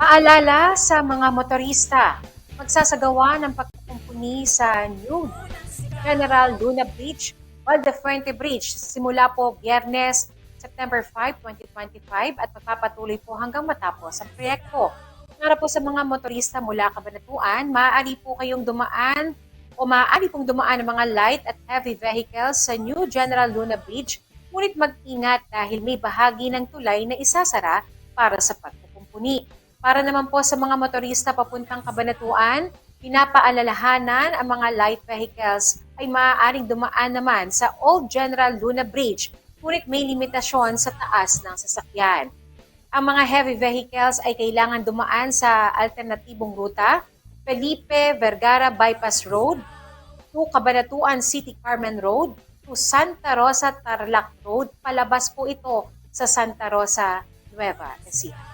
Paalala sa mga motorista, magsasagawa ng pagkukumpuni sa New General Luna Bridge, Valdefuente Bridge simula po Biyernes, September 5, 2025 at magpapatuloy po hanggang matapos ang proyekto. Para po sa mga motorista mula Cabanatuan, maaari po kayong dumaan o maaari pong dumaan ng mga light at heavy vehicles sa New General Luna Bridge, ngunit mag-ingat dahil may bahagi ng tulay na isasara para sa pagkukumpuni. Para naman po sa mga motorista papuntang Cabanatuan, pinapaalalahanan ang mga light vehicles ay maaaring dumaan naman sa Old General Luna Bridge, ngunit may limitasyon sa taas ng sasakyan. Ang mga heavy vehicles ay kailangan dumaan sa alternatibong ruta, Felipe Vergara Bypass Road, to Cabanatuan City Carmen Road, to Santa Rosa Tarlac Road, palabas po ito sa Santa Rosa, Nueva Ecija.